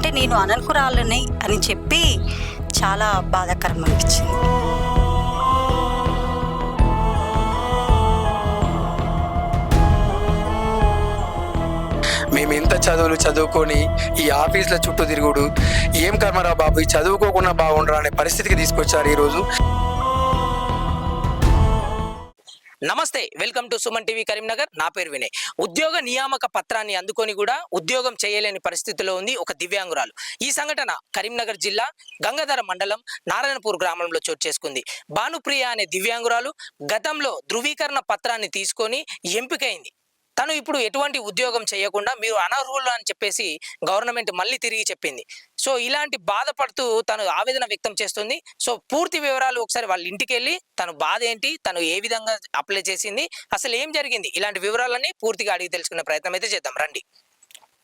అంటే నేను అనర్హురాలని అని చెప్పి చాలా బాధాకరం అనిపించింది. మేము ఎంత చదువులు చదువుకొని ఈ ఆఫీసుల చుట్టూ తిరుగుడు ఏం కర్మరా బాబు? ఈ చదువుకోకుండా బాగుండరా అనే పరిస్థితికి తీసుకొచ్చారు ఈరోజు. నమస్తే welcome to Suman TV Karimnagar. నా పేరు వినయ్. ఉద్యోగ నియామక పత్రాన్ని అందుకొని కూడా ఉద్యోగం చేయలేని పరిస్థితిలో ఉంది ఒక దివ్యాంగురాలు. ఈ సంఘటన కరీంనగర్ జిల్లా గంగాధర మండలం నారాయణపూర్ గ్రామంలో చోటు చేసుకుంది. భానుప్రియ అనే దివ్యాంగురాలు గతంలో ధృవీకరణ పత్రాన్ని తీసుకొని ఎంపికైంది. తను ఇప్పుడు ఎటువంటి ఉద్యోగం చేయకుండా మీరు అనర్హులు అని చెప్పేసి గవర్నమెంట్ మళ్ళీ తిరిగి చెప్పింది. సో ఇలాంటి బాధపడుతూ తను ఆవేదన వ్యక్తం చేస్తుంది. సో పూర్తి వివరాలు ఒకసారి వాళ్ళ ఇంటికి వెళ్ళి తను బాధ ఏంటి తను ఏ విధంగా అప్లై చేసింది అసలు ఏం జరిగింది ఇలాంటి వివరాలన్నీ పూర్తిగా అడిగి తెలుసుకునే ప్రయత్నం అయితే చేద్దాం. రండి.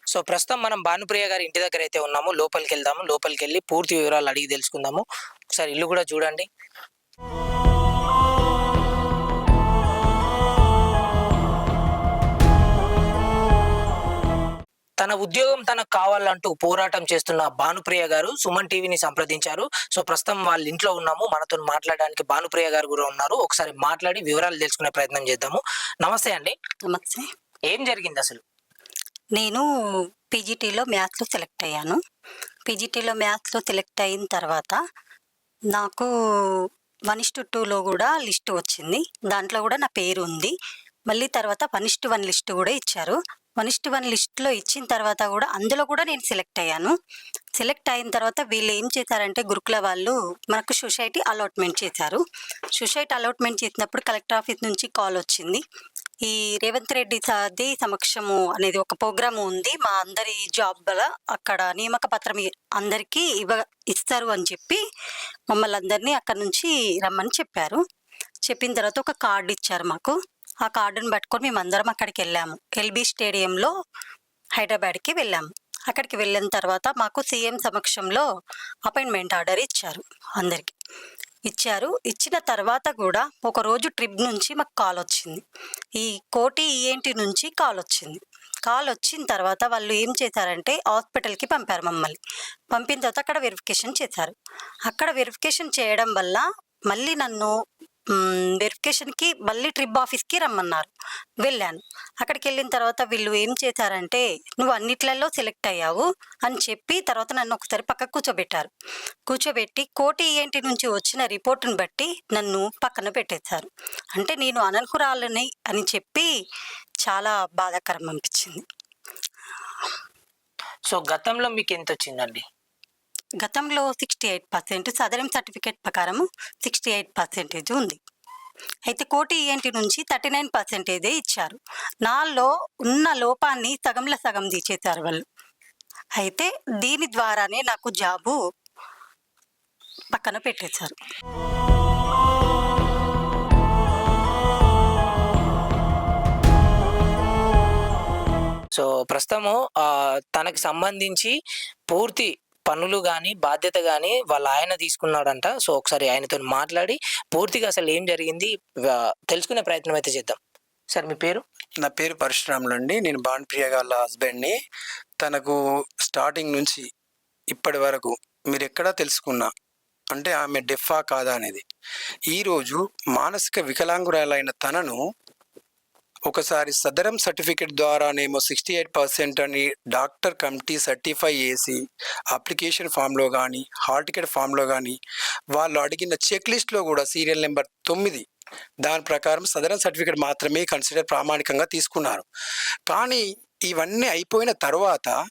సో ప్రస్తుతం మనం భానుప్రియ గారి ఇంటి దగ్గర అయితే ఉన్నాము. లోపలికి వెళ్దాము. లోపలికి వెళ్ళి పూర్తి వివరాలు అడిగి తెలుసుకుందాము. ఒకసారి ఇల్లు కూడా చూడండి. తన ఉద్యోగం తనకు కావాలంటూ పోరాటం చేస్తున్న భానుప్రియ గారు సుమన్ టీవీని సంప్రదించారు. సో ప్రస్తుతం వాళ్ళ ఇంట్లో ఉన్నాము. మనతో మాట్లాడడానికి భానుప్రియ గారు కూడా ఉన్నారు. ఒకసారి మాట్లాడి వివరాలు తెలుసుకునే ప్రయత్నం చేద్దాము. నమస్తే అండి. నమస్తే. ఏం జరిగింది అసలు? నేను పీజీటీలో మ్యాథ్స్లో సెలెక్ట్ అయ్యాను. పీజీటీలో మ్యాథ్స్లో సెలెక్ట్ అయిన తర్వాత నాకు వన్ ఇస్టు టూలో కూడా లిస్ట్ వచ్చింది. దాంట్లో కూడా నా పేరు ఉంది. మళ్ళీ తర్వాత వన్ ఇస్టు వన్ లిస్ట్ కూడా ఇచ్చారు. వన్ ఇస్టు వన్ లిస్ట్లో ఇచ్చిన తర్వాత కూడా అందులో కూడా నేను సెలెక్ట్ అయ్యాను. సెలెక్ట్ అయిన తర్వాత వీళ్ళు ఏం చేశారంటే గురుకుల వాళ్ళు మనకు సొసైటీ అలాట్మెంట్ చేశారు. సొసైటీ అలాట్మెంట్ చేసినప్పుడు కలెక్టర్ ఆఫీస్ నుంచి కాల్ వచ్చింది. ఈ రేవంత్ రెడ్డి సాది సమక్షము అనేది ఒక ప్రోగ్రామ్ ఉంది. మా అందరి జాబ్ అక్కడ నియామక పత్రం అందరికీ ఇవ్వ ఇస్తారు అని చెప్పి మమ్మల్ని అందరినీ అక్కడ నుంచి రమ్మని చెప్పారు. చెప్పిన తర్వాత ఒక కార్డు ఇచ్చారు మాకు. ఆ కార్డుని పట్టుకొని మేము అందరం అక్కడికి వెళ్ళాము. ఎల్బీ స్టేడియంలో హైదరాబాద్కి వెళ్ళాము. అక్కడికి వెళ్ళిన తర్వాత మాకు సీఎం సమక్షంలో అపాయింట్మెంట్ ఆర్డర్ ఇచ్చారు అందరికి. ఇచ్చారు. ఇచ్చిన తర్వాత కూడా ఒకరోజు ట్రిప్ నుంచి మాకు కాల్ వచ్చింది. ఈ కోటి ఈఎన్టీ నుంచి కాల్ వచ్చింది. కాల్ వచ్చిన తర్వాత వాళ్ళు ఏం చేశారంటే హాస్పిటల్కి పంపారు మమ్మల్ని. పంపిన తర్వాత అక్కడ వెరిఫికేషన్ చేశారు. అక్కడ వెరిఫికేషన్ చేయడం వల్ల మళ్ళీ నన్ను వెరిఫికేషన్కి మళ్ళీ ట్రిప్ ఆఫీస్కి రమ్మన్నారు. వెళ్ళాను. అక్కడికి వెళ్ళిన తర్వాత వీళ్ళు ఏం చేశారంటే నువ్వు అన్నిట్లలో సెలెక్ట్ అయ్యావు అని చెప్పి తర్వాత నన్ను ఒకసారి పక్క కూర్చోబెట్టారు. కూర్చోబెట్టి కోటి ఏంటి నుంచి వచ్చిన రిపోర్టును బట్టి నన్ను పక్కన పెట్టేశారు. అంటే నేను అనర్హురాలని అని చెప్పి చాలా బాధాకరం అనిపించింది. సో గతంలో మీకు ఎంత వచ్చిందండి? గతంలో sixty eight percent Sadaram certificate ప్రకారం సిక్స్టీ ఎయిట్ పర్సెంటేజ్ ఉంది. అయితే కోటి ఏంటి నుంచి థర్టీ నైన్ పర్సెంటేజే ఇచ్చారు. నాలో ఉన్న లోపాన్ని సగంలో సగం తీసేశారు వాళ్ళు. అయితే దీని ద్వారానే నాకు జాబు పక్కన పెట్టేశారు. సో ప్రస్తుతము తనకు సంబంధించి పూర్తి పనులు కానీ బాధ్యత కానీ వాళ్ళ ఆయన తీసుకున్నాడంట. సో ఒకసారి ఆయనతో మాట్లాడి పూర్తిగా అసలు ఏం జరిగింది? తెలుసుకునే ప్రయత్నం అయితే చేద్దాం. సార్ మీ పేరు? నా పేరు పరశురాములు అండి. నేను బాన్ప్రియ వాళ్ళ హస్బెండ్ని. తనకు స్టార్టింగ్ నుంచి ఇప్పటి వరకు మీరు ఎక్కడా తెలుసుకున్నా అంటే ఆమె డెఫా కాదా అనేది. ఈరోజు మానసిక వికలాంగురాలైన తనను ఒకసారి సదరం సర్టిఫికెట్ ద్వారానేమో సిక్స్టీ ఎయిట్ పర్సెంట్ అని డాక్టర్ కమిటీ సర్టిఫై చేసి అప్లికేషన్ ఫామ్లో కానీ హాల్ టికెట్ ఫామ్లో కానీ వాళ్ళు అడిగిన చెక్ లిస్ట్లో కూడా సీరియల్ నెంబర్ తొమ్మిది దాని ప్రకారం సదరన్ సర్టిఫికేట్ మాత్రమే కన్సిడర్ ప్రామాణికంగా తీసుకున్నారు. కానీ ఇవన్నీ అయిపోయిన తర్వాత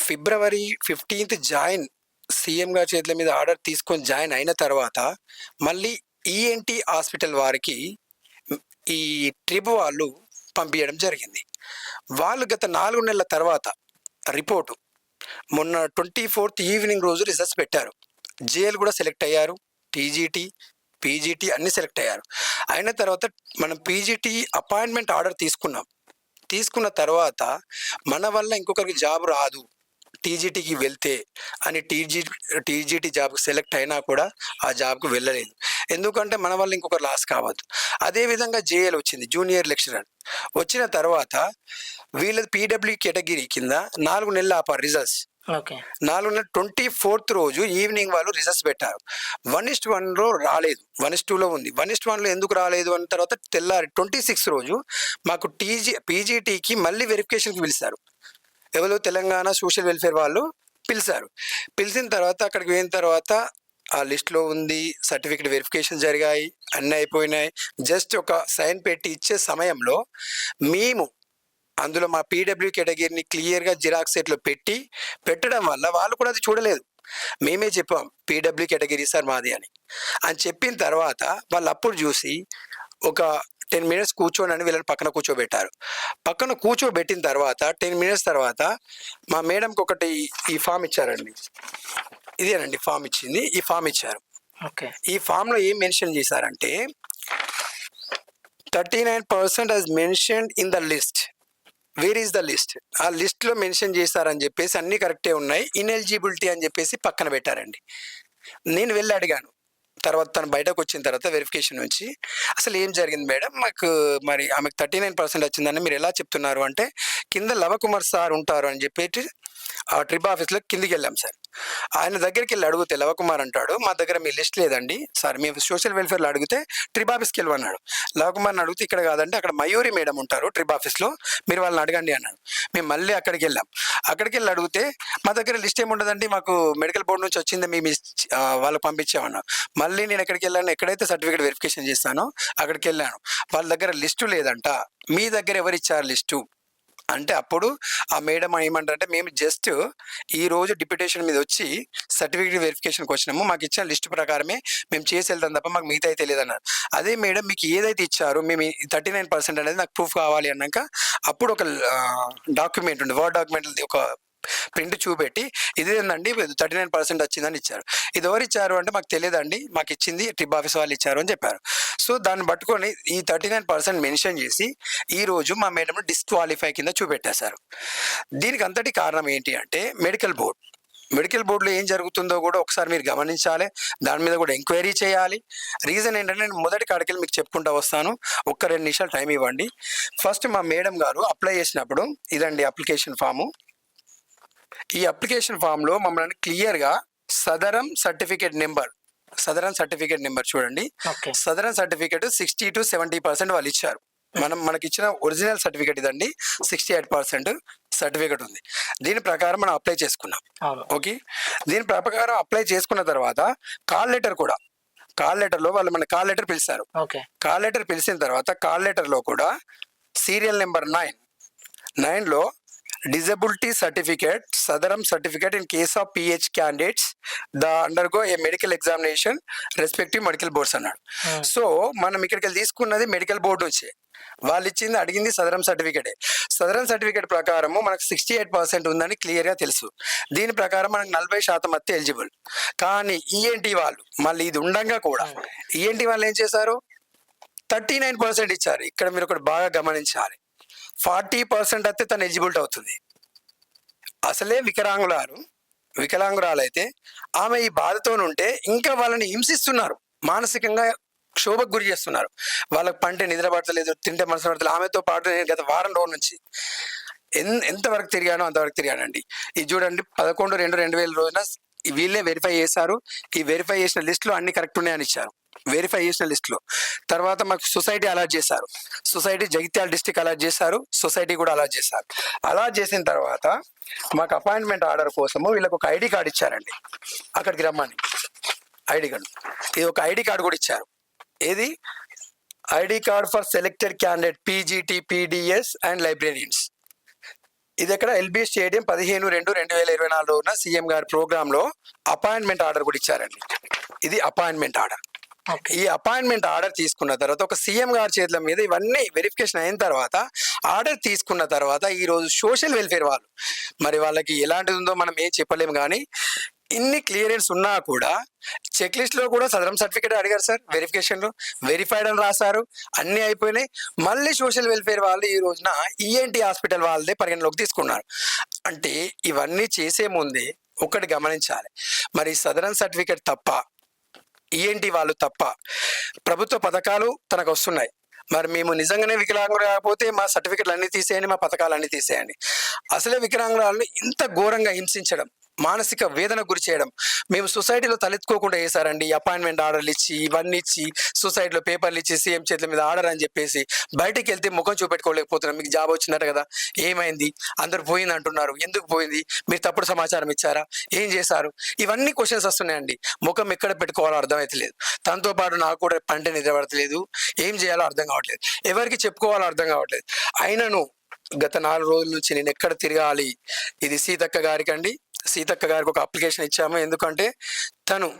ఫిబ్రవరి ఫిఫ్టీన్త్ జాయిన్ సీఎం గారి చేతుల మీద ఆర్డర్ తీసుకొని జాయిన్ అయిన తర్వాత మళ్ళీ ఈఎన్టీ హాస్పిటల్ వారికి ఈ ట్రిప్ వాళ్ళు పంపించడం జరిగింది. వాళ్ళు గత నాలుగు నెలల తర్వాత రిపోర్టు. మొన్న ట్వంటీ ఫోర్త్ ఈవినింగ్ రోజు రిజల్ట్స్ పెట్టారు. జేఎల్ కూడా సెలెక్ట్ అయ్యారు. టీజీటీ పీజీటీ అన్ని సెలెక్ట్ అయ్యారు. అయిన తర్వాత మనం పీజీటీ అపాయింట్మెంట్ ఆర్డర్ తీసుకున్నాం. తీసుకున్న తర్వాత మన వల్ల ఇంకొకరికి జాబ్ రాదు. టీజీటీకి వెళ్తే అని టీజీ టీజీటీ జాబ్కి సెలెక్ట్ అయినా కూడా ఆ జాబ్కు వెళ్ళలేదు. ఎందుకంటే మన వల్ల ఇంకొకరు లాస్ కావద్దు. అదేవిధంగా జేఎల్ వచ్చింది జూనియర్ లెక్చరర్. వచ్చిన తర్వాత వీళ్ళది పీడబ్ల్యూ కేటగిరీ కింద నాలుగు నెలలు ఆపారు రిజల్ట్స్. ఓకే. నాలుగు నెలల ట్వంటీ ఫోర్త్ రోజు ఈవినింగ్ వాళ్ళు రిజల్ట్స్ పెట్టారు. వన్ ఇస్ట్ వన్లో రాలేదు వన్ ఇస్ట్ టూలో ఉంది. వన్ ఇస్ట్ వన్లో ఎందుకు రాలేదు అన్న తర్వాత తెల్లారి ట్వంటీ సిక్స్ రోజు మాకు టీజీ పీజీటీకి మళ్ళీ వెరిఫికేషన్కి పిలిచారు. ఎవరు తెలంగాణ సోషల్ వెల్ఫేర్ వాళ్ళు పిలిచారు. పిలిచిన తర్వాత అక్కడికి పోయిన తర్వాత ఆ లిస్ట్లో ఉంది సర్టిఫికేట్ వెరిఫికేషన్ జరిగాయి అన్నీ అయిపోయినాయి. జస్ట్ ఒక సైన్ పెట్టి ఇచ్చే సమయంలో మేము అందులో మా పీడబ్ల్యూ కేటగిరీని క్లియర్గా జిరాక్స్ సెట్లో పెట్టి పెట్టడం వల్ల వాళ్ళు కూడా అది చూడలేదు. మేమే చెప్పాం పీడబ్ల్యూ కేటగిరీ సార్ మాది అని. అని చెప్పిన తర్వాత వాళ్ళు అప్పుడు చూసి ఒక టెన్ మినిట్స్ కూర్చోండి అని వీళ్ళని పక్కన కూర్చోబెట్టారు. పక్కన కూర్చోబెట్టిన తర్వాత టెన్ మినిట్స్ తర్వాత మా మేడంకి ఒకటి ఈ ఫామ్ ఇచ్చారండి. ఇదేనండి ఫామ్ ఇచ్చింది ఈ ఫామ్ ఇచ్చారు. ఓకే. ఈ ఫామ్లో ఏం మెన్షన్ చేశారంటే thirty nine percent he's mentioned in the list. Where is the list? ఆ లిస్ట్లో మెన్షన్ చేశారని చెప్పేసి అన్ని కరెక్టే ఉన్నాయి ఇన్ఎలిజిబిలిటీ అని చెప్పేసి పక్కన పెట్టారండి. నేను వెళ్ళి అడిగాను తర్వాత తను బయటకు వచ్చిన తర్వాత వెరిఫికేషన్ నుంచి అసలు ఏం జరిగింది మేడం? మాకు మరి ఆమెకు థర్టీ నైన్ పర్సెంట్ వచ్చిందని మీరు ఎలా చెప్తున్నారు? అంటే కింద లవకుమార్ సార్ ఉంటారు అని చెప్పేసి ఆ ట్రిప్ ఆఫీస్లో కిందికి వెళ్ళాం సార్. ఆయన దగ్గరికి వెళ్ళి అడిగితే లవకుమార్ అంటాడు మా దగ్గర మీ లిస్ట్ లేదండి. సార్ మేము సోషల్ వెల్ఫేర్లో అడిగితే ట్రిప్ ఆఫీస్కి వెళ్ళమన్నాడు. లవకుమార్ని అడిగితే ఇక్కడ కాదంటే అక్కడ మయూరి మేడం ఉంటారు ట్రిప్ ఆఫీస్లో మీరు వాళ్ళని అడగండి అన్నాడు. మేము మళ్ళీ అక్కడికి వెళ్ళాం. అక్కడికి వెళ్ళి అడిగితే మా దగ్గర లిస్ట్ ఏముండదండి? మాకు మెడికల్ బోర్డు నుంచి వచ్చింది మేము వాళ్ళకి పంపించామన్నాం మళ్ళీ నేను ఎక్కడికి వెళ్ళాను ఎక్కడైతే సర్టిఫికేట్ వెరిఫికేషన్ చేస్తానో అక్కడికి వెళ్ళాను. వాళ్ళ దగ్గర లిస్టు లేదంట. మీ దగ్గర ఎవరు ఇచ్చారు లిస్టు? అంటే అప్పుడు ఆ మేడం ఏమంటారంటే మేము జస్ట్ ఈ రోజు డిప్యూటేషన్ మీద వచ్చి సర్టిఫికేట్ వెరిఫికేషన్కి వచ్చినాము. మాకు ఇచ్చిన లిస్ట్ ప్రకారమే మేము చేసి వెళ్తాం తప్ప మాకు మిగతా అయితే లేదన్నారు అదే మేడం మీకు ఏదైతే ఇచ్చారో మేము థర్టీ నైన్ పర్సెంట్ అనేది నాకు ప్రూఫ్ కావాలి అన్నాక అప్పుడు ఒక డాక్యుమెంట్ ఉంది వర్డ్ డాక్యుమెంట్ ఒక ప్రింట్ చూపెట్టి ఇది ఏందండి థర్టీ నైన్ పర్సెంట్ వచ్చిందని ఇచ్చారు. ఇది ఎవరు ఇచ్చారు అంటే మాకు తెలియదండి. మాకు ఇచ్చింది ట్రిప్ ఆఫీస్ వాళ్ళు ఇచ్చారు అని చెప్పారు. సో దాన్ని పట్టుకొని ఈ థర్టీ నైన్ పర్సెంట్ మెన్షన్ చేసి ఈ రోజు మా మేడం డిస్క్వాలిఫై కింద చూపెట్టేశారు. దీనికి అంతటి కారణం ఏంటి అంటే మెడికల్ బోర్డ్. మెడికల్ బోర్డులో ఏం జరుగుతుందో కూడా ఒకసారి మీరు గమనించాలి. దాని మీద కూడా ఎంక్వైరీ చేయాలి. రీజన్ ఏంటంటే నేను మొదటి కాడికి మీకు చెప్పుకుంటా వస్తాను. ఒక్క రెండు నిమిషాలు టైం ఇవ్వండి. ఫస్ట్ మా మేడం గారు అప్లై చేసినప్పుడు ఇదండి అప్లికేషన్ ఫాము. ఈ అప్లికేషన్ ఫామ్లో మమ్మల్ని క్లియర్గా Sadaram certificate number Sadaram certificate number చూడండి. Okay Sadaram certificate sixty to seventy percent వాళ్ళు ఇచ్చారు. మనం మనకి ఇచ్చిన ఒరిజినల్ సర్టిఫికేట్ ఇదండి. సిక్స్టీ ఎయిట్ పర్సెంట్ సర్టిఫికేట్ ఉంది. దీని ప్రకారం మనం అప్లై చేసుకున్నాం. ఓకే దీని ప్రకారం అప్లై చేసుకున్న తర్వాత కాల్ లెటర్ కూడా కాల్ లెటర్లో వాళ్ళు మన కాల్ లెటర్ పిలిచారు. కాల్ లెటర్ పిలిచిన తర్వాత కాల్ లెటర్లో కూడా సీరియల్ నెంబర్ నైన్ నైన్లో disability certificate Sadaram certificate in case of PH candidates the undergo a medical examination respective medical boards అన్నాడు. సో మనం ఇక్కడికి వెళ్ళి తీసుకున్నది మెడికల్ బోర్డు వచ్చే. వాళ్ళు ఇచ్చింది అడిగింది సదరం సర్టిఫికేటే. సదరం సర్టిఫికేట్ ప్రకారము మనకు సిక్స్టీ ఎయిట్ పర్సెంట్ ఉందని క్లియర్గా తెలుసు. దీని ప్రకారం మనకు నలభై శాతం అత్తే ఎలిజిబుల్. కానీ ఈఎన్టీ వాళ్ళు మళ్ళీ ఇది ఉండంగా కూడా ఈఎన్టీ వాళ్ళు ఏం చేశారు? థర్టీ నైన్ పర్సెంట్ ఇచ్చారు. ఇక్కడ మీరు ఒకటి బాగా గమనించాలి. ఫార్టీ పర్సెంట్ అయితే తను ఎలిజిబిలిటీ అవుతుంది. అసలే వికలాంగులారు వికలాంగురాలైతే ఆమె ఈ బాధతో ఉంటే ఇంకా వాళ్ళని హింసిస్తున్నారు. మానసికంగా క్షోభకు గురి చేస్తున్నారు. వాళ్ళకి పంటే నిద్రపడతలేదు తింటే మనసు పడతలేదు. ఆమెతో పాటు నేను గత వారం రోజుల నుంచి ఎన్ ఎంతవరకు తిరిగానో అంతవరకు తిరిగానండి. ఇది చూడండి పదకొండు రెండు రెండు వేల రోజున వీళ్ళే వెరిఫై చేశారు. ఈ వెరిఫై చేసిన లిస్టులో అన్ని కరెక్ట్ ఉన్నాయని ఇచ్చారు. వెరిఫై చేసిన లిస్టులో తర్వాత మాకు సొసైటీ అలాట్ చేశారు. సొసైటీ జగిత్యాల డిస్టిక్ అలాట్ చేశారు. సొసైటీ కూడా అలాట్ చేశారు. అలాట్ చేసిన తర్వాత మాకు అపాయింట్మెంట్ ఆర్డర్ కోసము వీళ్ళకి ఒక ఐడి కార్డు ఇచ్చారండి. అక్కడికి రమ్మని. ఐడి కార్డు ఇది ఒక ఐడి కార్డు కూడా ఇచ్చారు. ఏది? ID card for selected candidate PGT PDs and librarians ఇది ఎక్కడ? ఎల్బీ స్టేడియం పదిహేను రెండు రెండు వేల ఇరవై నాలుగులో ఉన్న సీఎం గారి ప్రోగ్రాంలో అపాయింట్మెంట్ ఆర్డర్ కూడా ఇచ్చారండి. ఇది అపాయింట్మెంట్ ఆర్డర్ ఈ అపాయింట్మెంట్ ఆర్డర్ తీసుకున్న తర్వాత ఒక సీఎం గారి చేతుల మీద ఇవన్నీ వెరిఫికేషన్ అయిన తర్వాత ఆర్డర్ తీసుకున్న తర్వాత ఈ రోజు సోషల్ వెల్ఫేర్ వాళ్ళు మరి వాళ్ళకి ఎలాంటిది ఉందో మనం ఏం చెప్పలేము కానీ ఇన్ని క్లియరెన్స్ ఉన్నా కూడా చెక్ లిస్ట్లో కూడా సదరం సర్టిఫికేట్ అడిగారు సార్ వెరిఫికేషన్లో వెరిఫైడ్ అని రాశారు అన్ని అయిపోయినాయి. మళ్ళీ సోషల్ వెల్ఫేర్ వాళ్ళు ఈ రోజున ఈఎన్టీ హాస్పిటల్ వాళ్ళదే పరిగణలోకి తీసుకున్నారు. అంటే ఇవన్నీ చేసే ముందే ఒకటి గమనించాలి. మరి సదరన్ సర్టిఫికేట్ తప్ప ఈఎన్టీ వాళ్ళు తప్ప? ప్రభుత్వ పథకాలు తనకు వస్తున్నాయి మరి మేము నిజంగానే వికలాంగులు కాకపోతే మా సర్టిఫికెట్లు అన్ని తీసేయండి మా పథకాలు అన్ని తీసేయండి. అసలే వికలాంగులను ఇంత ఘోరంగా హింసించడం. మానసిక వేదన గురి చేయడం. మేము సొసైటీలో తలెత్తుకోకుండా వేసారండి అపాయింట్మెంట్ ఆర్డర్లు ఇచ్చి ఇవన్నీ ఇచ్చి సొసైటీలో పేపర్లు ఇచ్చి సీఎం చేతుల మీద ఆర్డర్ అని చెప్పేసి బయటికి వెళ్తే ముఖం చూపెట్టుకోలేకపోతున్నాం. మీకు జాబ్ వచ్చినట్టు కదా. ఏమైంది? అందరు పోయింది అంటున్నారు. ఎందుకు పోయింది? మీరు తప్పుడు సమాచారం ఇచ్చారా? ఏం చేశారు? ఇవన్నీ క్వశ్చన్స్ వస్తున్నాయండి. ముఖం ఎక్కడ పెట్టుకోవాలో అర్థమైతలేదు. తనతో పాటు నాకు కూడా పంట నిద్రపడతలేదు. ఏం చేయాలో అర్థం కావట్లేదు. ఎవరికి చెప్పుకోవాలో అర్థం కావట్లేదు. అయినను గత నాలుగు రోజుల నుంచి నేను ఎక్కడ తిరగాలి? ఇది సీతక్క గారికి అండి సీతక్క గారికి ఒక అప్లికేషన్ ఇచ్చాము. ఎందుకంటే తను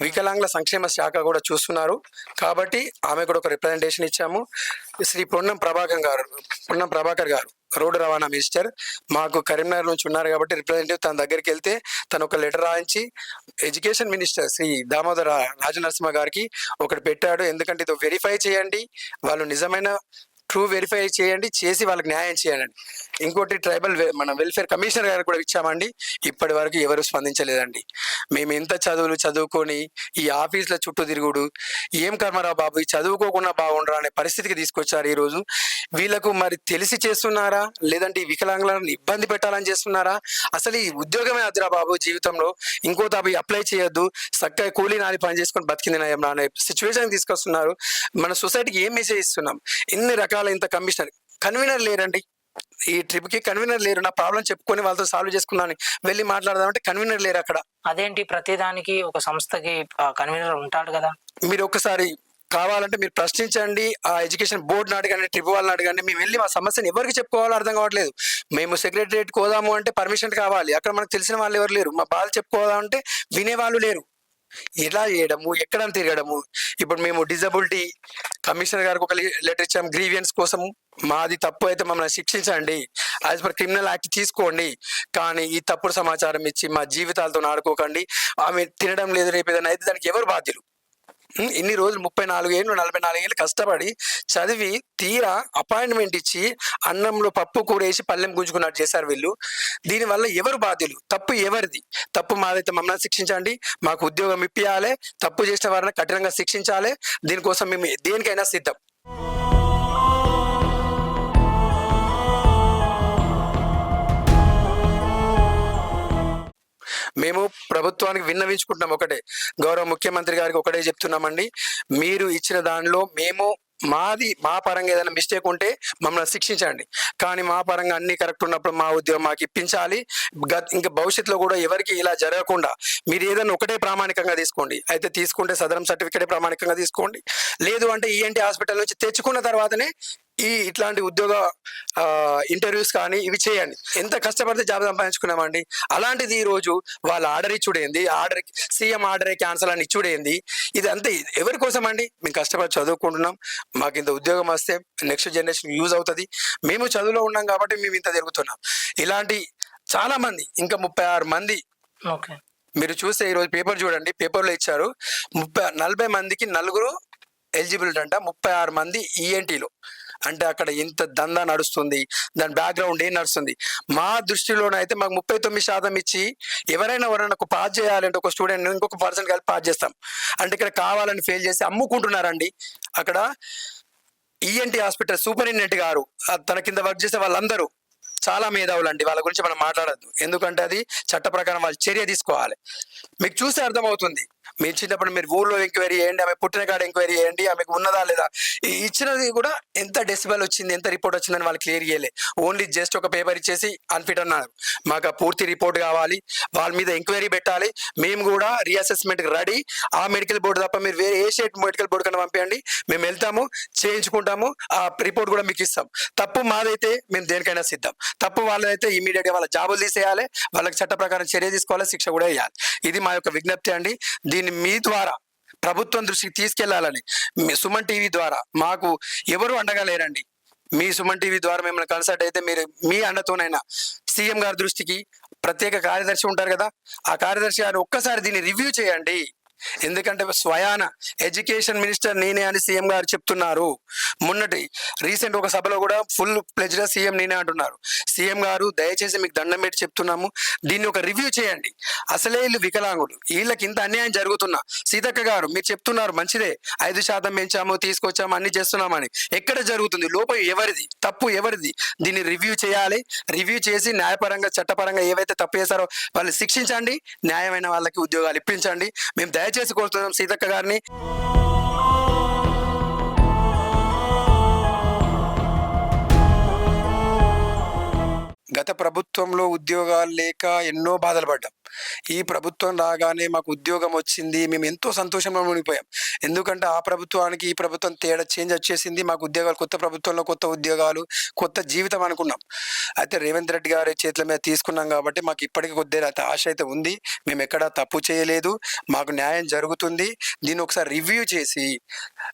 వికలాంగుల సంక్షేమ శాఖ కూడా చూస్తున్నారు. కాబట్టి ఆమె కూడా ఒక రిప్రజెంటేషన్ ఇచ్చాము. శ్రీ పొన్నం ప్రభాకర్ గారు పొన్నం ప్రభాకర్ గారు రోడ్డు రవాణా మినిస్టర్ మాకు కరీంనగర్ నుంచి ఉన్నారు కాబట్టి రిప్రజెంటేటివ్ తన దగ్గరికి వెళ్తే తను ఒక లెటర్ రాయించి ఎడ్యుకేషన్ మినిస్టర్ శ్రీ దామోదర రాజనరసింహ గారికి ఒకటి పెట్టాడు. ఎందుకంటే ఇది వెరిఫై చేయండి. వాళ్ళు నిజమైన ట్రూ వెరిఫై చేయండి చేసి వాళ్ళకి న్యాయం చేయండి. ఇంకోటి ట్రైబల్ మన వెల్ఫేర్ కమిషనర్ గారు కూడా ఇచ్చామండి. ఇప్పటి వరకు ఎవరు స్పందించలేదండి. మేము ఎంత చదువులు చదువుకొని ఈ ఆఫీసుల చుట్టూ తిరుగుడు ఏం కర్మరా బాబు ఈ చదువుకోకుండా బాగుండరా అనే పరిస్థితికి తీసుకొచ్చారు ఈరోజు. వీళ్ళకు మరి తెలిసి చేస్తున్నారా? లేదంటే ఈ వికలాంగులను ఇబ్బంది పెట్టాలని చేస్తున్నారా? అసలు ఈ ఉద్యోగమే అదిరా బాబు జీవితంలో. ఇంకో అవి అప్లై చేయొద్దు. చక్కగా కూలీ నాది పని చేసుకొని బతికింది అనే సిచ్యువేషన్ తీసుకొస్తున్నారు. మన సొసైటీకి ఏం మెసేజ్ ఇస్తున్నాం? ఇన్ని రకాల ఇంత కమిషనర్ కన్వీనర్ లేరండి. ఈ ట్రిప్కి కన్వీనర్ లేరు. నా ప్రాబ్లం చెప్పుకొని వాళ్ళతో సాల్వ్ చేసుకున్నాను వెళ్ళి మాట్లాడదామంటే కన్వీనర్ లేరు అక్కడ. అదేంటి? ప్రతిదానికి ఒక సంస్థకి కన్వీనర్ ఉంటాడు కదా. మీరు ఒక్కసారి కావాలంటే మీరు ప్రశ్నించండి. ఆ ఎడ్యుకేషన్ బోర్డుని అడగండి ట్రిప్ వాళ్ళని అడగండి. మేము వెళ్ళి మా సమస్యను ఎవరికి చెప్పుకోవాలో అర్థం కావట్లేదు. మేము సెక్రటరియట్కి పోదాము అంటే పర్మిషన్ కావాలి. అక్కడ మనకు తెలిసిన వాళ్ళు ఎవరు లేరు. మా బాధ చెప్పుకోదామంటే వినేవాళ్ళు లేరు. ఎలా చేయడము ఎక్కడ తిరగడము. ఇప్పుడు మేము డిజబిలిటీ కమిషనర్ గారికి ఒక లెటర్ ఇచ్చాం. గ్రీవియన్స్ కోసం మాది తప్పు అయితే మమ్మల్ని శిక్షించండి. యాజ్ పర్ క్రిమినల్ యాక్ట్ తీసుకోండి. కానీ ఈ తప్పుడు సమాచారం ఇచ్చి మా జీవితాలతో ఆడుకోకండి. ఆమె తినడం లేదు రేపు ఏదైనా అయితే దానికి ఎవరు బాధ్యులు? ఇన్ని రోజులు ముప్పై నాలుగు ఏళ్ళు నలభై నాలుగు ఏళ్ళు కష్టపడి చదివి తీరా అపాయింట్మెంట్ ఇచ్చి అన్నంలో పప్పు కూర వేసి పల్లెం గుంజుకున్నట్టు చేశారు వీళ్ళు. దీనివల్ల ఎవరు బాధ్యులు? తప్పు ఎవరిది? తప్పు మాదైతే మమ్మల్ని శిక్షించండి. మాకు ఉద్యోగం ఇప్పియాలి. తప్పు చేసిన వారిని కఠినంగా శిక్షించాలి. దీనికోసం మేము దేనికైనా సిద్ధం. మేము ప్రభుత్వానికి విన్నవించుకుంటున్నాం ఒకటే. గౌరవ ముఖ్యమంత్రి గారికి ఒకటే చెప్తున్నామండి. మీరు ఇచ్చిన దానిలో మేము మాది మా పరంగా ఏదైనా మిస్టేక్ ఉంటే మమ్మల్ని శిక్షించండి. కానీ మా పరంగా అన్ని కరెక్ట్ ఉన్నప్పుడు మా ఉద్యోగం మాకు ఇప్పించాలి. గత ఇంకా భవిష్యత్తులో కూడా ఎవరికి ఇలా జరగకుండా మీరు ఏదైనా ఒకటే ప్రామాణికంగా తీసుకోండి. అయితే తీసుకుంటే సదరం సర్టిఫికేట్ ప్రామాణికంగా తీసుకోండి. లేదు అంటే ఈఎన్టీ హాస్పిటల్ నుంచి తెచ్చుకున్న తర్వాతనే ఈ ఇట్లాంటి ఉద్యోగ ఇంటర్వ్యూస్ కానీ ఇవి చేయండి. ఎంత కష్టపడితే జాబ్ సంపాదించుకున్నామండి. అలాంటిది ఈ రోజు వాళ్ళ ఆర్డర్ ఇచ్చుడేంది ఆర్డర్ సీఎం ఆర్డరే క్యాన్సల్ అని ఇచ్చుడేంది. ఇది అంతే ఎవరి కోసం అండి మేము కష్టపడి చదువుకుంటున్నాం. మాకు ఇంత ఉద్యోగం వస్తే నెక్స్ట్ జనరేషన్ యూజ్ అవుతుంది. మేము చదువులో ఉన్నాం కాబట్టి మేము ఇంత తిరుగుతున్నాం. ఇలాంటి చాలా మంది ఇంకా ముప్పై ఆరు మంది ఓకే. మీరు చూస్తే ఈరోజు పేపర్ చూడండి. పేపర్లో ఇచ్చారు ముప్పై నలభై మందికి నలుగురు ఎలిజిబిలిటీ అంట ముప్పై ఆరు మంది ఈఎన్టీలో అంటే అక్కడ ఇంత దందా నడుస్తుంది. దాని బ్యాక్గ్రౌండ్ ఏం నడుస్తుంది? మా దృష్టిలోనైతే మాకు ముప్పై తొమ్మిది శాతం ఇచ్చి ఎవరైనా ఎవరైనా ఒక పాస్ చేయాలంటే ఒక స్టూడెంట్ ఇంకొక పర్సన్ కలిపి పాస్ చేస్తాం. అంటే ఇక్కడ కావాలని ఫెయిల్ చేసి అమ్ముకుంటున్నారండి. అక్కడ ఈఎన్టీ హాస్పిటల్ సూపరింటెండెంట్ గారు తన కింద వర్క్ చేసే వాళ్ళందరూ చాలా మేధావులు అండి. వాళ్ళ గురించి మనం మాట్లాడద్దు. ఎందుకంటే అది చట్ట ప్రకారం వాళ్ళు చర్య తీసుకోవాలి. మీకు చూస్తే అర్థమవుతుంది. మీరు చిన్నప్పుడు మీరు ఊళ్ళో ఎంక్వైరీ చేయండి ఆమె పుట్టిన కాడ ఎంక్వైరీ చేయండి ఆమెకు ఉన్నదా లేదా? ఈ ఇచ్చినది కూడా ఎంత డెసిబల్ వచ్చింది ఎంత రిపోర్ట్ వచ్చిందని వాళ్ళు క్లియర్ చేయలే. ఓన్లీ జస్ట్ ఒక పేపర్ ఇచ్చేసి అన్ఫిట్ అన్నారు. మాకు ఆ పూర్తి రిపోర్ట్ కావాలి. వాళ్ళ మీద ఎంక్వైరీ పెట్టాలి. మేము కూడా రీఅసెస్మెంట్ రెడీ ఆ మెడికల్ బోర్డు తప్ప మీరు వేరే ఏ స్టేట్ మెడికల్ బోర్డు కన్నా పంపించండి మేము వెళ్తాము చేయించుకుంటాము. ఆ రిపోర్ట్ కూడా మీకు ఇస్తాం. తప్పు మాదైతే మేము దేనికైనా సిద్ధం. తప్పు వాళ్ళదైతే ఇమీడియట్గా వాళ్ళ జాబులు తీసేయాలి. వాళ్ళకి చట్ట ప్రకారం చర్య తీసుకోవాలి శిక్ష కూడా వేయాలి ఇది మా యొక్క విజ్ఞప్తి అండి. దీన్ని మీ ద్వారా ప్రభుత్వం దృష్టికి తీసుకెళ్ళాలని సుమన్ టీవీ ద్వారా మాకు ఎవరు అండగా లేరండి. మీ సుమన్ టీవీ ద్వారా మిమ్మల్ని కన్సల్ట్ అయితే మీరు మీ అండతోనైనా సీఎం గారి దృష్టికి ప్రత్యేక కార్యదర్శి ఉంటారు కదా ఆ కార్యదర్శి గారు ఒక్కసారి దీన్ని రివ్యూ చేయండి. ఎందుకంటే స్వయాన ఎడ్యుకేషన్ మినిస్టర్ నేనే అని సీఎం గారు చెప్తున్నారు. మొన్నటి రీసెంట్ ఒక సభలో కూడా ఫుల్ ప్లెజ్గా సీఎం నేనే అంటున్నారు. సీఎం గారు దయచేసి మీకు దండం పెట్టి చెప్తున్నాము. దీన్ని ఒక రివ్యూ చేయండి. అసలే వీళ్ళు వికలాంగులు. వీళ్ళకి ఇంత అన్యాయం జరుగుతున్నా సీతక్క గారు మీరు చెప్తున్నారు మంచిదే. ఐదు శాతం పెంచాము తీసుకొచ్చాము అన్ని చేస్తున్నామని. ఎక్కడ జరుగుతుంది? లోపం ఎవరిది? తప్పు ఎవరిది? దీన్ని రివ్యూ చేయాలి. రివ్యూ చేసి న్యాయపరంగా చట్టపరంగా ఏవైతే తప్పు చేశారో వాళ్ళు శిక్షించండి. న్యాయమైన వాళ్ళకి ఉద్యోగాలు ఇప్పించండి. మేము దయచేసి కోరుతున్నాం సీతక్క గారిని. గత ప్రభుత్వంలో ఉద్యోగాలు లేక ఎన్నో బాధలు పడ్డాం. ఈ ప్రభుత్వం రాగానే మాకు ఉద్యోగం వచ్చింది మేము ఎంతో సంతోషంగా మునిగిపోయాం ఎందుకంటే ఆ ప్రభుత్వానికి ఈ ప్రభుత్వం తేడా చేంజ్ వచ్చేసింది మాకు ఉద్యోగాలు కొత్త ప్రభుత్వంలో కొత్త ఉద్యోగాలు కొత్త జీవితం అనుకున్నాం. అయితే రేవంత్ రెడ్డి గారి చేతుల మీద తీసుకున్నాం కాబట్టి మాకు ఇప్పటికీ కొద్దిగా అయితే ఆశ అయితే ఉంది. మేము ఎక్కడా తప్పు చేయలేదు. మాకు న్యాయం జరుగుతుంది. దీన్ని ఒకసారి రివ్యూ చేసి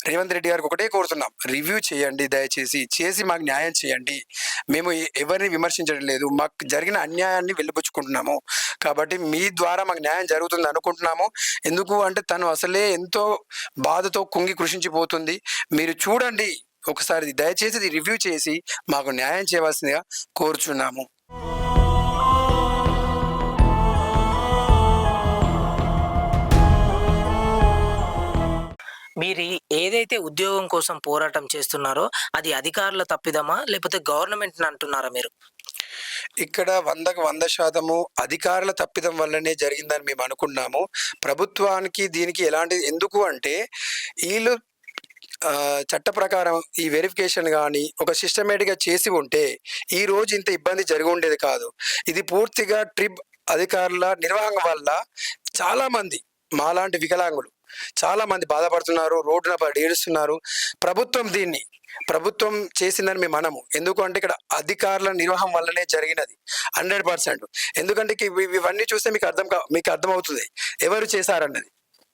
రేవంత్ రెడ్డి గారికి ఒకటే కోరుతున్నాం. రివ్యూ చేయండి దయచేసి. చేసి మాకు న్యాయం చేయండి. మేము ఎవరిని విమర్శించడం లేదు మాకు జరిగిన అన్యాయాన్ని వెళ్ళిపుచ్చుకుంటున్నాము కాబట్టి మీ ద్వారా మాకు న్యాయం జరుగుతుంది అనుకుంటున్నాము. ఎందుకు అంటే తను అసలే ఎంతో బాధతో కుంగి కృషించిపోతుంది. మీరు చూడండి ఒకసారి దయచేసి ఇది రివ్యూ చేసి మాకు న్యాయం చేయవలసిందిగా కోరుచున్నాము. మీరు ఏదైతే ఉద్యోగం కోసం పోరాటం చేస్తున్నారో అది అధికారుల తప్పిదమా? లేకపోతే గవర్నమెంట్ అంటున్నారా మీరు? ఇక్కడ వందకు వంద శాతము అధికారుల తప్పిదం వల్లనే జరిగిందని మేము అనుకున్నాము. ప్రభుత్వానికి దీనికి ఎలాంటి ఎందుకు అంటే వీళ్ళు చట్ట ప్రకారం ఈ వెరిఫికేషన్ కానీ ఒక సిస్టమేటిక్గా చేసి ఉంటే ఈ రోజు ఇంత ఇబ్బంది జరిగి ఉండేది కాదు. ఇది పూర్తిగా ట్రిప్ అధికారుల నిర్వహణ వల్ల చాలామంది మాలాంటి వికలాంగులు చాలామంది బాధపడుతున్నారు రోడ్డున ఏడుస్తున్నారు ప్రభుత్వం దీన్ని ప్రభుత్వం చేసిందని మేము అనము. ఎందుకు అంటే ఇక్కడ అధికారుల నిర్వహణ వల్లనే జరిగినది. Hundred percent. ఎందుకంటే ఇవి- ఇవన్నీ చూస్తే మీకు అర్థం కా మీకు అర్థమవుతుంది. ఎవరు చేశారన్నది.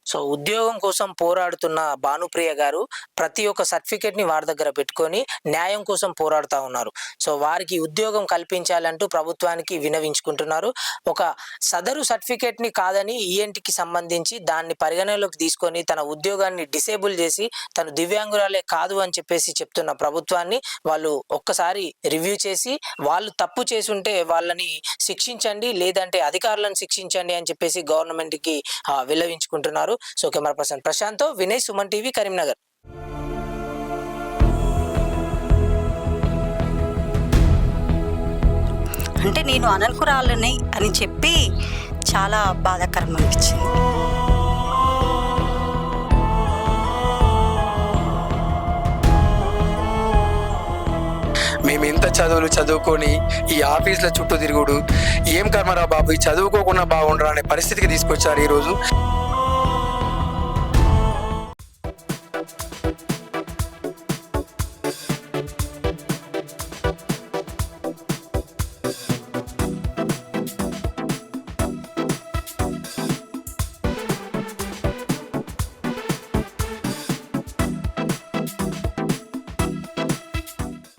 సో ఉద్యోగం కోసం పోరాడుతున్న భానుప్రియ గారు ప్రతి ఒక్క సర్టిఫికెట్ని వారి దగ్గర పెట్టుకొని న్యాయం కోసం పోరాడుతూ ఉన్నారు. సో వారికి ఉద్యోగం కల్పించాలంటూ ప్రభుత్వానికి వినవించుకుంటున్నారు. ఒక సదరు సర్టిఫికెట్ని కాదని ఈఎన్టీకి సంబంధించి దాన్ని పరిగణలోకి తీసుకొని తన ఉద్యోగాన్ని డిసేబుల్ చేసి తను దివ్యాంగురాలే కాదు అని చెప్పేసి చెప్తున్న ప్రభుత్వాన్ని వాళ్ళు ఒక్కసారి రివ్యూ చేసి వాళ్ళు తప్పు చేసుంటే వాళ్ళని శిక్షించండి లేదంటే అధికారులను శిక్షించండి అని చెప్పేసి గవర్నమెంట్కి విలవించుకుంటున్నారు విన్నవించుకుంటున్నారు so camera person Prashant Vinay Suman TV Karimnagar. అంటే నేను అనర్హురాలని అని చెప్పి చాలా బాధాకరం అనిపించింది. మేము ఇంత చదువులు చదువుకొని ఈ ఆఫీసుల చుట్టూ తిరుగుడు ఏం కర్మరా బాబు? ఈ చదువుకోకుండా బాగుండరా అనే పరిస్థితికి తీసుకొచ్చారు ఈరోజు.